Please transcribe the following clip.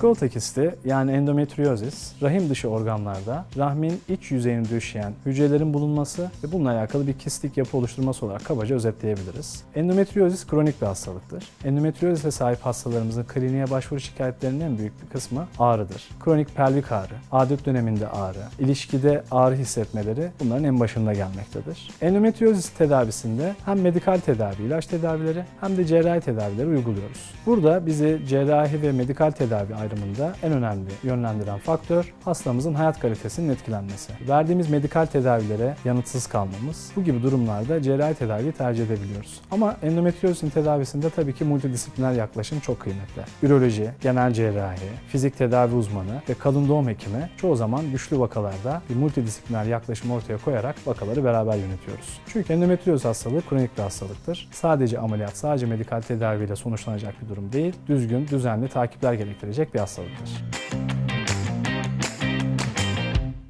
Çikolata kisti yani endometriozis, rahim dışı organlarda rahmin iç yüzeyini döşeyen hücrelerin bulunması ve bununla alakalı bir kistik yapı oluşturması olarak kabaca özetleyebiliriz. Endometriozis kronik bir hastalıktır. Endometriozise sahip hastalarımızın kliniğe başvuru şikayetlerinin en büyük bir kısmı ağrıdır. Kronik pelvik ağrı, adet döneminde ağrı, ilişkide ağrı hissetmeleri bunların en başında gelmektedir. Endometriozis tedavisinde hem medikal tedavi, ilaç tedavileri hem de cerrahi tedavileri uyguluyoruz. Burada bizi cerrahi ve medikal tedavi ayrımında en önemli yönlendiren faktör hastamızın hayat kalitesinin etkilenmesi. Verdiğimiz medikal tedavilere yanıtsız kalmamız bu gibi durumlarda cerrahi tedaviyi tercih edebiliyoruz. Ama endometriozin tedavisinde tabii ki multidisipliner yaklaşım çok kıymetli. Üroloji, genel cerrahi, fizik tedavi uzmanı ve kadın doğum hekimi çoğu zaman güçlü vakalarda bir multidisipliner yaklaşım ortaya koyarak vakaları beraber yönetiyoruz. Çünkü endometrioz hastalığı kronik bir hastalıktır. Sadece ameliyat, sadece medikal tedaviyle sonuçlanacak bir durum değil, düzgün, düzenli takipler gerektirecek bir hastalıktır.